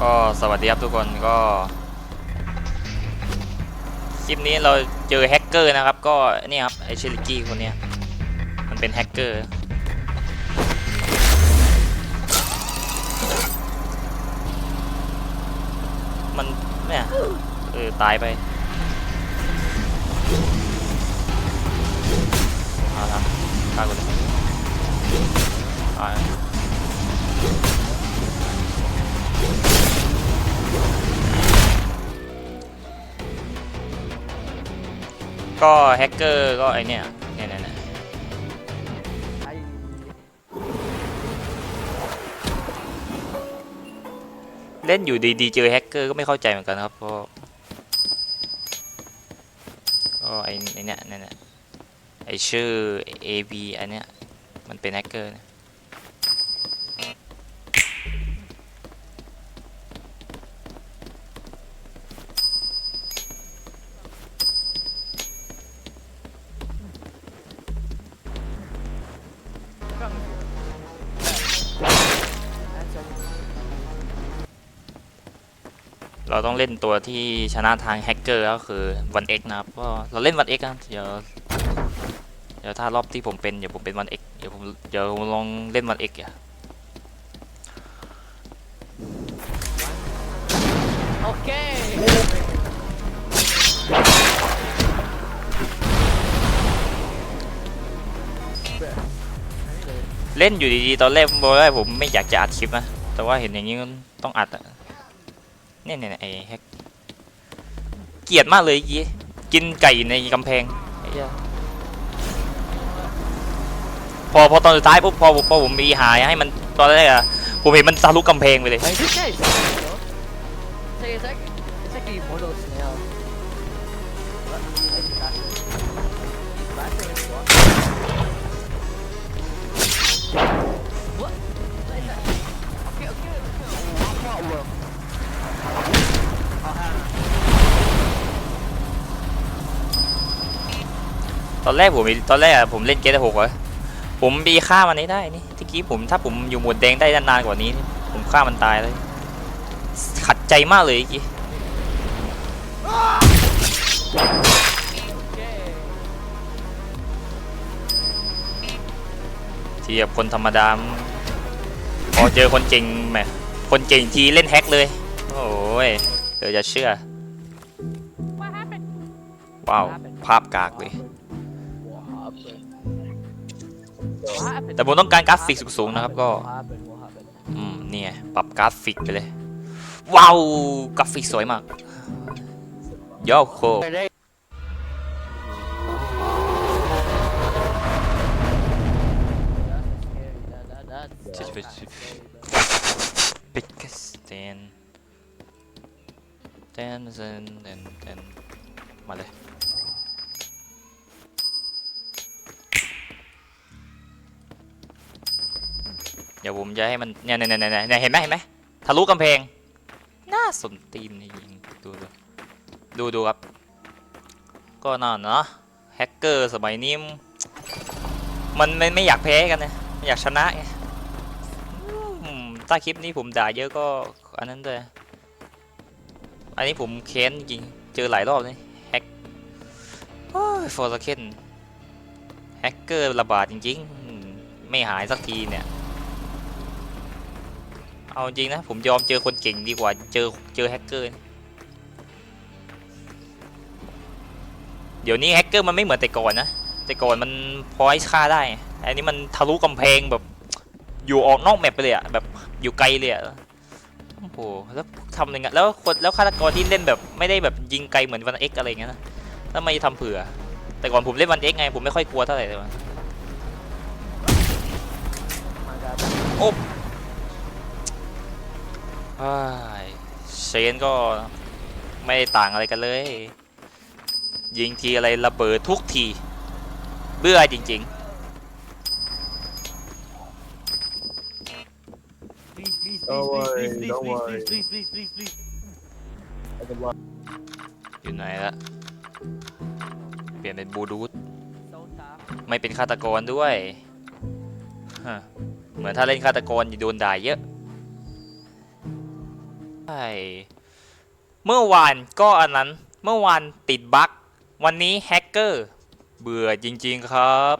ก็สวัสดีครับทุกคนก็ คลิปนี้เราเจอแฮกเกอร์นะครับ ก็นี่ครับไอเชลิกี้คนเนี้ยมันเป็นแฮกเกอร์มันเนี่ยเออตายไปเอาละฆ่ากูเลยอ่า ก็แฮกเกอร์ก็ไอเนี่ยเนี่ยเนี่ยเล่นอยู่ดีๆเจอแฮกเกอร์ก็ไม่เข้าใจเหมือนกันครับเพราะก็ไอเนี่ยเนี่ยเนี่ยไอชื่อ AB อันเนี้ยมันเป็นแฮกเกอร์นะ เราต้องเล่นตัวที่ชนะทางแฮกเกอร์ก็คือวันเอ็กนะครับก็เราเล่นวันเอ็กนะเดี๋ยวเดี๋ยวถ้ารอบที่ผมเป็นเดี๋ยวผมเป็นวันเอ็กเดี๋ยวผมเดี๋ยวผมลองเล่นวันเอ็กอะ Okay. เล่นอยู่ดีๆตอนแรกบอกว่าผมไม่อยากจะอัดคลิปนะแต่ว่าเห็นอย่างนี้มันต้องอัดอะ เนี่ยเนี่ยเนี่ยไอ้แฮกเกลียดมากเลยยี่กินไก่ในกำแพงไอ้เหี้ยพอพอตอนสุดท้ายปุ๊บพอพอผมมีหายให้มันตอนแรกอะผมเห็นมันทะลุกำแพงไปเลย Wait, this guy is though. It's like, it's like, it's like the immortal snail. What? Why is he laughing? He's laughing as well. What? What is that? Okay, okay, okay. ตอนแรกผมตอนแรกอะผมเล่นเกตหกอะผมมีฆ่ามันให้ได้นี่ที่กี้ผมถ้าผมอยู่หมวดแดงได้นานกว่านี้นี่ผมฆ่ามันตายเลย ขัดใจมากเลยเมื่อกี้ Okay. ทีกับคนธรรมดามพอเจอคนเก่งแหมคนเก่งทีเล่นแฮกเลย โอ้ยเดี๋ยวจะเชื่อ What happened? ว้าว ภาพกากเลย แต่ผมต้องการกราฟิกสูงๆนะครับก็ อืมเนี่ยปรับกราฟิกไปเลย ว้าวกราฟิกสวยมากโยโคปิกสเตนเตนเซนเตนเตนมาเลย ดี๋ยวผมจะให้มันเนี่ยเนี่ยเนี่ยเนี่ยเห็นไหมเห็นไหมทะลุกำแพงน่าสนตีนยิงดูดูดูดูครับ ก็น่าเนาะแฮกเกอร์สมัยนี้มันมันไม่อยากแพ้กันนะไม่อยากชนะไงอืมใต้คลิปนี้ผมด่าเยอะก็อันนั้นด้วยอันนี้ผมเค้นจริงเจอหลายรอบเลยแฮกโอ้ยฟอร์สเคนแฮกเกอร์ระบาดจริงๆ ไม่หายสักทีเนี่ย เอาจริงนะ ผมยอมเจอคนเก่งดีกว่า เจอเจอแฮกเกอร์ เดี๋ยวนี้แฮกเกอร์มันไม่เหมือนแต่ก่อนนะ แต่ก่อนมันพอให้ฆ่าได้ อันนี้มันทะลุกำแพงแบบ อยู่ออกนอกแมปไปเลยอะแบบอยู่ไกลเลยอะโอ้โหแล้วทำยังไงแล้วคนแล้วฆาตกรที่เล่นแบบไม่ได้แบบยิงไกลเหมือนวันเอ็กอะไรอย่างเงี้ยนะแล้วทำไมทำเผื่อ แต่ก่อนผมเล่นวันเอ็กไงผมไม่ค่อยกลัวเท่าไหร่เลยว่ะ My God. โอ้ว้าย เชนก็ไม่ได้ต่างอะไรกันเลย ยิงทีอะไรระเบิดทุกที เบื่อจริง Please, please, please, Don't please, worry, please, don't please, worry. please, please, please, please, please. I can watch. ๆอยู่ไหนละเปลี่ยนเป็นบลูทูธ So tough. ไม่เป็นฆาตกรด้วยฮะเหมือนถ้าเล่นฆาตกรจะโดนด่าเยอะ ใช่เมื่อวานก็อันนั้นเมื่อวานติดบั๊กวันนี้แฮกเกอร์เบื่อจริง ๆครับ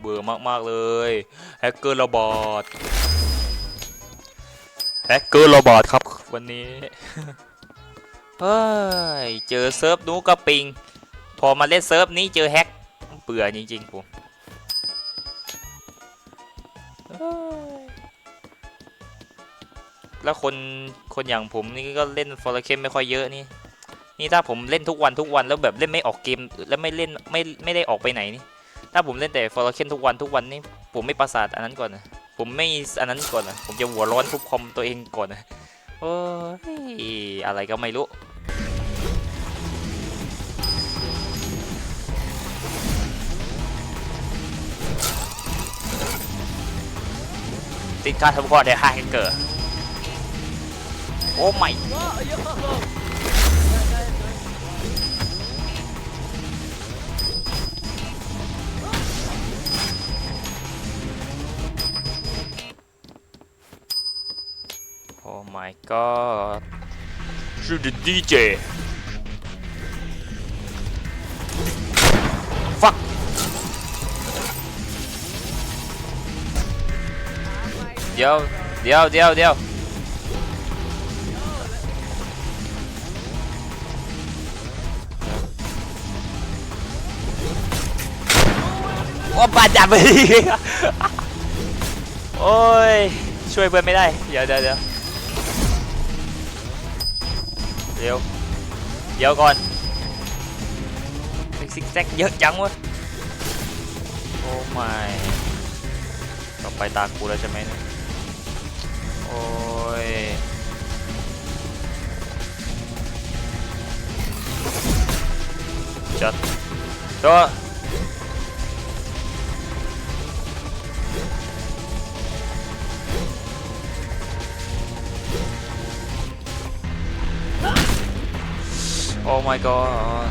เบื่อมากๆเลยแฮกเกอร์ระบอดแฮกเกอร์ระบอดครับวันนี้เฮ้ยเจอเซิร์ฟนู้นก็ปิง พอมาเล่นเซิร์ฟนี้เจอแฮกเบื่อจริงๆผม แล้วคนคนอย่างผมนี่ก็เล่นฟอร์เคนไม่ค่อยเยอะนี่ นี่ถ้าผมเล่นทุกวันทุกวันแล้วแบบเล่นไม่ออกเกมแล้วไม่เล่นไม่ไม่ได้ออกไปไหนนี่ ถ้าผมเล่นแต่ฟอร์เคนทุกวันทุกวันนี่ผมไม่ประสาทอันนั้นก่อนนะผมไม่อันนั้นก่อนนะผมจะหัวร้อนทุบคอมตัวเองก่อนนะโอ้ยอะไรก็ไม่รู้ติดค่าทำก่อนเดี๋ยวห้าให้เกิด โอ้ไม่ Whoa, yo! Oh my god to the DJ fuck เดี๋ยวเดี๋ยวเดี๋ยวเดี๋ยว โอ้ปาจับไปดิโอ้ย ช่วยเพื่อนไม่ได้ เดี๋ยวเดี๋ยวเดี๋ยวเดี๋ยวเดี๋ยวก่อนซิกแซกเยอะจังวะโอ้ไม่ต่อไปตากูแล้วใช่ไหมเนี่ยโอ้ยจัดตัว Oh my god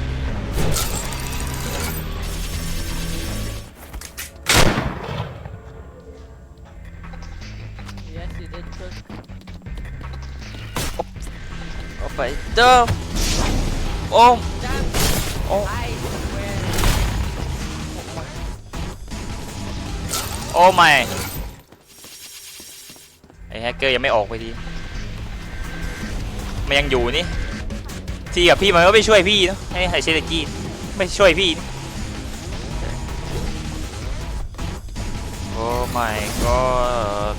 Yes, you did cook. เอาไปเด้อโอ้ Damn! Oh. I swear. โอ้ไม่ไอแฮกเกอร์ยังไม่ออกไปดี มันยังอยู่นี่ ที่กับพี่มันก็ไม่ช่วยพี่เนอะให้ไฮเชตกี้ไม่ช่วยพี่นี่โอ้ my god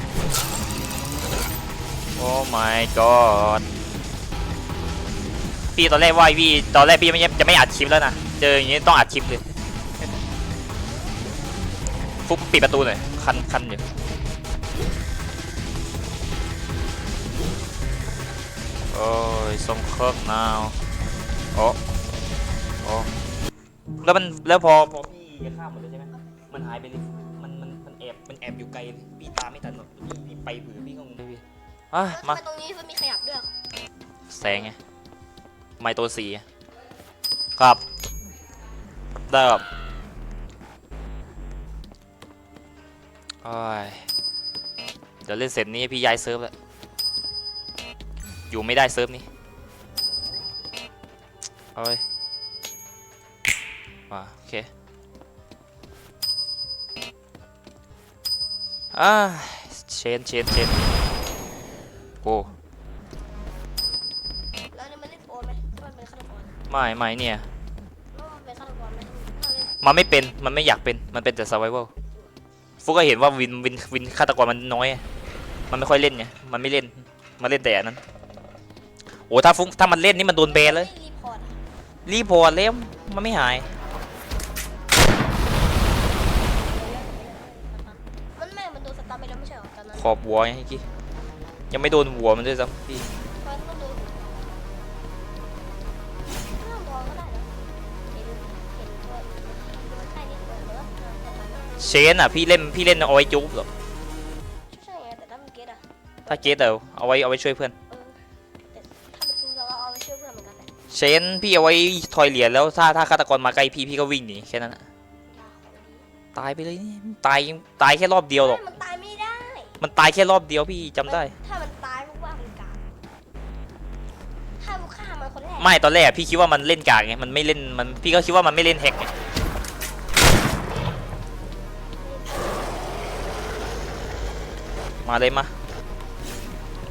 โอ้ my god พี่ตอนแรกว่าพี่ตอนแรกพี่ไม่จะไม่อัดคลิปแล้วนะเจออย่างนี้ต้องอัดคลิปเลยฟุบปิดประตูหน่อยคันคันอยู่โอ้ ยทรงเคิร์กนาวโอ้โอ้แล้วมันแล้วพอพอพี่จะข้ามหมดเลยใช่ไหมมันหายไปเลยมันมันมันแอบมันแอบอยู่ไกลเลยพี่ตามไม่ทันหรอกพี่พี่ไปเบื่อพี่ก็งงพี่อะแล้วทำมาไมตรงนี้มันมีขยับด้วยแสงไงไมโตัวสีอะครับ ได้ครับโอ้ยเดี๋ยวเล่นเสร็จนี้พี่ย้ายเซิร์ฟแล้วอยู่ไม่ได้เซิร์ฟนี้ เอาเลยมาโอเคอ่าเชนเชนเชนโอ้แล้วนี่มันเล่นโฟนไหมมันเป็นฆาตกรไม่ไม่เนี่ย แล้วมันเป็นฆาตกรไหมถ้าเล่นมันไม่เป็น มันไม่อยากเป็น มันเป็นแต่ survival ฟุกก็เห็นว่าวินวินวินฆาตกรมันน้อยอะมันไม่ค่อยเล่นไง มันไม่เล่น มันเล่นแต่อันนั้น โอ้ถ้าฟุกถ้ามันเล่นนี่มันโดนแบนเลย รีพอร์ตอะรีพอร์ตแล้วมันไม่หายมันแม่มันโดนสตาร์ทไปแล้วไม่ใช่เหรอตอนนั้นขอบวัวไงเมื่อกี้ยังไม่โดนหัวมันด้วยซ้ำพี่มันต้องโดนไม่ต้องทองก็ได้นะเห็นเห็นตัวมันใช่นี่ตัวเหรอแต่มันเชนอะพี่เล่นพี่เล่นเอาไว้จุ๊บหรอกใช่ไงแต่ถ้ามันเก็ตอะถ้าเกตเอาเอาไว้เอาไว้ช่วยเพื่อน เชนพี่เอาไว้ทอยเหรียญแล้วถ้าถ้าฆาตกรมาใกล้พี่พี่ก็วิ่งหนีแค่นั้นอะตายไปเลยนี่ตายตายแค่รอบเดียวหรอก มันตายไม่ได้มันตายแค่รอบเดียวพี่จำได้ ถ้ามันตายพวกว่ามันกาถ้ามันฆ่ามันคนแรกไม่ตอนแรกพี่คิดว่ามันเล่นกากไงมันไม่เล่นมันพี่ก็คิดว่ามันไม่เล่นแฮกไงมาเลยมา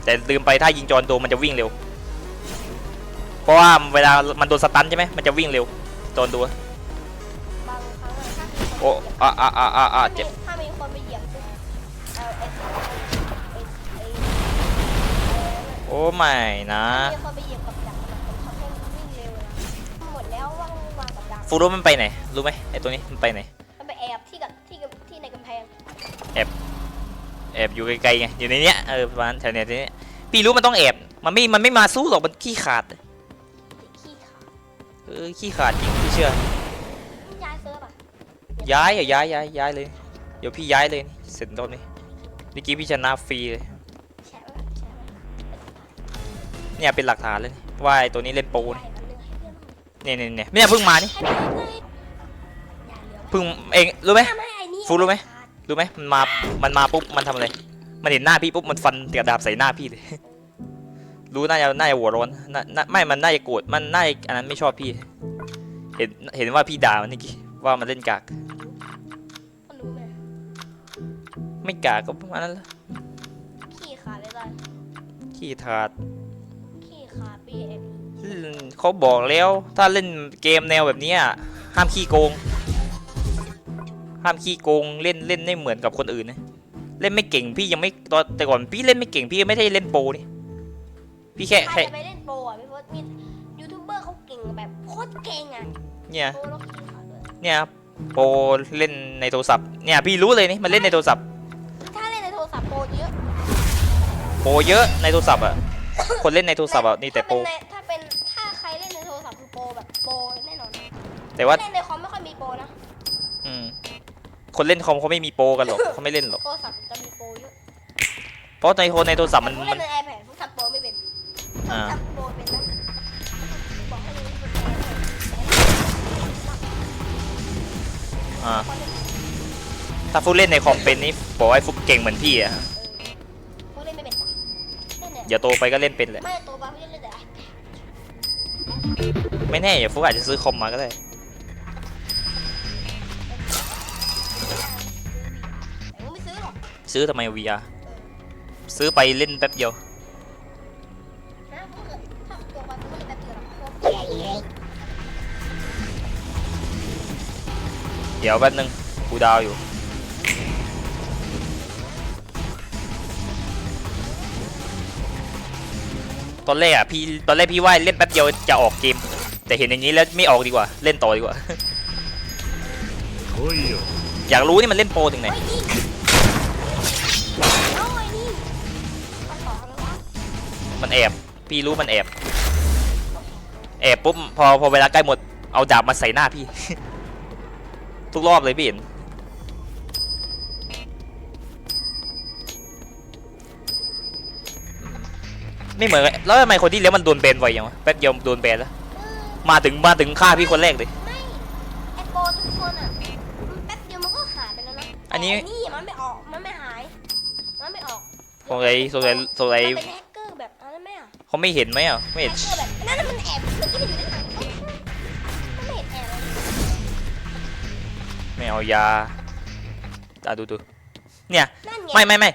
แต่ลืมไปถ้ายิงจอนโดมันจะวิ่งเร็ว ราะว่าเวลามันโดนสตันใช่ไหมมันจะวิ่งเร็วจอนดูอะบางครั้งอะถ้ามีคนโอ้อะอะอะอะอะเหยีเจ็ยบบถ้ามีคนไปเหยียบปุ๊บเออเอสเอสเอสโอ้ไม่นะมีคนไปเหยียบกับดักมันทำให้วิ่งเร็วนะหมดแล้วว่างวางกับดักฟูรู้มันไปไหนรู้ไหมไอตัวนี้มันไปไหนมันไปแอบที่กับที่กับที่ในกำแพงแอบอยู่ไกลๆไงอยู่ในเนี้ยเออประมาณแถวเนี้ยทีเนี้ยพี่รู้มันต้องแอบมันไม่มันไม่มาสู้หรอกมันขี้ขาดขี้ขา เออขี้ขาดจริงพี่เชื่อ ย้ายเซิร์ฟอะย้ายอะย้ายย้ายย้ายเลย เดี๋ยวพี่ย้ายเลยนี่เสร็จตอนนี้เมื่อกี้พี่ชนะฟรีเลยแชร์ไว้ก่อนแชร์ไว้เนี่ยเป็นหลักฐานเลยนี่ว่าไอ้ตัวนี้เล่นโปรก่อนนี่ให้มันเลือกให้เพื่อนเนี่ยเนี่ยเนี่ยเนี่ยเพิ่งมานี่ให้เพื่อนเลยอย่าเหลือไว้เพิ่งเองรู้ไหมห้ามให้ไอ้นี่ฟูรู้ไหมขาดรู้ไหมมันมามันมาปุ๊บมันทำอะไร มันเห็นหน้าพี่ปุ๊บมันฟันกระดาบใส่หน้าพี่เลย รู้น่าจะน่าจะหัวร้อนน่าน่าไม่มันน่าจะโกรธมันน่าจะอันนั้นไม่ชอบพี่ เห็นเห็นว่าพี่ด่ามันนี่กี้ว่ามันเล่นกากมันรู้ไหมไม่กากก็ประมาณนั้นแหละขี้ขาดเลยตอนขี้ถาดขี้ขาดปีเอ็มอืมเขาบอกแล้วถ้าเล่นเกมแนวแบบเนี้ยห้ามขี้โกง ห้ามขี้โกงเล่นเล่นไม่เหมือนกับคนอื่นนะเล่นไม่เก่งพี่ยังไม่ตอนแต่ก่อนพี่เล่นไม่เก่งพี่ไม่ได้เล่นโปรนี่ พี่แค่ใครแค่จะไปเล่นโปรอะพี่พศมียูทูบเบอร์เขาเก่งแบบโคตรเก่งอะเนี่ยโปรแล้วขี้ขาดเลยเนี่ยโปรเล่นในโทรศัพท์เนี่ยพี่รู้เลยนี่มันเล่นในโทรศัพท์ถ้าเล่นในโทรศัพท์โปรเยอะโปรเยอะในโทรศัพท์อะคนเล่นในโทรศัพท์อะนี่แต่โปรถ้าเป็นในถ้าเป็นถ้าใครเล่นในโทรศัพท์คือโปรแบบโปรแน่นอนแต่ว่าเล่นในคอมไม่ค่อยมีโปรนะอืมคนเล่นคอมเขาไม่มีโปรกันหรอกเขาไม่เล่นหรอกโทรศัพท์จะมีโปรเยอะเพราะในคนในโทรศัพท์มันผมมัเล่นนใน iPad ผาฟุกเล่นในคอมเป็นนี่บอกให้ฟุกเก่งเหมือนพี่อะโปรเล่นไม่เป็นเล่นเนี่ยเดี๋ยวโตไปก็เล่นเป็นแหละไม่ตัวบ้าเล่นเลยแต่ไม่แน่เดี๋ยวฟุกอาจจะซื้อคอมมาก็ได้แต่ผมไม่ซื้อหรอกซื้อทำไม VR ซื้อไปเล่นแป๊บเดียวนะถ้าเกิดถ้าตัวบ้าไม่เล่นแบบเดียวหรอกเดี๋ยวแป๊บนึงกูดาวอยู่ ตอนแรกอะพี่ตอนแรกพี่ว่าเล่นแป๊บเดียวจะออกเกม แต่เห็นอย่างนี้แล้วไม่ออกดีกว่า เล่นต่อดีกว่า อยากรู้นี่มันเล่นโปรถึงไหนมันแอบพี่รู้มันแอบ แอบปุ๊บพอพอเวลาใกล้หมดเอาดาบมาใส่หน้าพี่ ทุกรอบเลยพี่เห็น ไม่เหมือนกันแล้วทำไมคนที่เลี้ยงมันโดนแบนไวยังวะแป๊บเดียวโดนแบนแล้วเออมาถึงมาถึงฆ่าพี่คนแรกเลย ไม่ไอโปรทุกคนอะมันแป๊บเดียวมันก็หายไปแล้วนะอันนี้ แต่นี่มันไม่ออกมันไม่หาย มันไม่ออกสงสัยสงสัยสงสัยมันเป็นแฮกเกอร์แบบอะไรไหมอะเขาไม่เห็นไหมอะไม่แฮเห็นกเกอร์แบบนั่นนะมันแอบเมื่อกี้มันอยู่ในถังมันไม่เห็นแอบเลยไม่เอายาอะดูดูเนี่ย นั่นไงไม่ไม่ไม่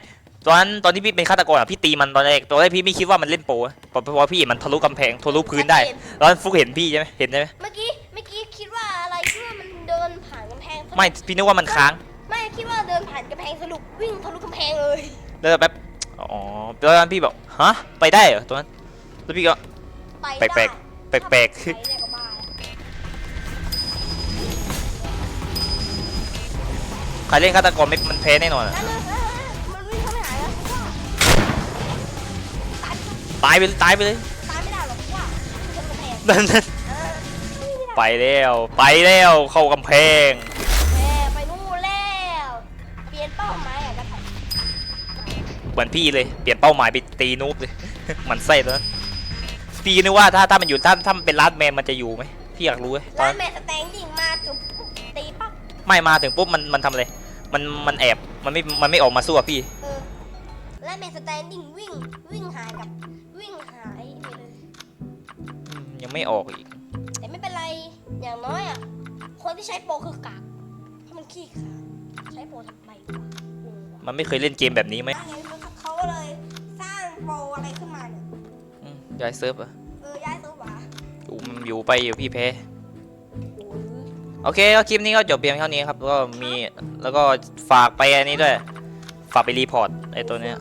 ตอนนั้นตอนที่พี่เป็นฆาตกรอะพี่ตีมันตอนแรกตอนแรกพี่ไม่คิดว่ามันเล่นโปรอะเพราะเพราะว่าพี่เห็นมันทะลุกำแพงทะลุพื้นได้ตอนนั้นฟุกเห็นพี่ใช่ไหมเห็นใช่ไหมเมื่อกี้เมื่อกี้คิดว่าอะไรคิดว่ามันเดินผ่านกำแพงสรุปไม่พี่นึกว่ามันค้างไม่คิดว่าเดินผ่านกำแพงสรุปวิ่งทะลุกำแพงเลยแล้วแป๊บอ๋อตอนนั้นพี่บอกฮะไปได้เหรอตอนนั้นแล้วพี่ก็ไปแปลกได้แปลกไปได้ก็บ้าแล้วใครเล่นฆาตกรไม่มันแพ้แน่นอนอะ ตายตายไปตายไปเลยตายไม่ได้หรอกผมว่าทะลุกำแพงนั่นนั่นเออวิ่งไม่ได้ไปแล้วไปแล้วเข้ากำแพงแม่ไปนู่นแล้ว เปลี่ยนเป้าหมายอะกระถางเหมือนพี่เลยเปลี่ยนเป้าหมายไปตีนูบเลยหมันไส้ตอนนั้นพี่นึกว่าถ้าถ้ามันอยู่ถ้าถ้ามันเป็นลาสแมนมันจะอยู่ไหมพี่อยากรู้เว้ยตอร้านนแม่สแตงยิงมาจุบปุ๊บตีปั๊บไม่มาถึงปุ๊บมันมันทำอะไรมันมันแอบมันไม่มันไม่ออกมาสู้กับพี่ เออร้านแม่สแตนดิ้งวิ่งวิ่งหายกับวิ่งหายไปเลยอืมยังไม่ออกอีก แต่ไม่เป็นไรอย่างน้อยอะคนที่ใช้โปรคือกากเพราะมันขี้ขลาดใช้โปรทำไมวะงงวะมันไม่เคยเล่นเกมแบบนี้ไหมอันนี้เขาก็เลยสร้างโปรอะไรขึ้นมาเนี่ยอืมย้ายเซิร์ฟอะเออย้ายตัวหวาอยู่อยู่ไปอยู่พี่แพ้ โอ้ย โอเคก็คลิปนี้ก็จบเพียงเท่านี้ครับ ก็มีแล้วก็ฝากไปอันนี้ด้วย ฝากไปรีพอร์ตไอ้ตัวเนี้ย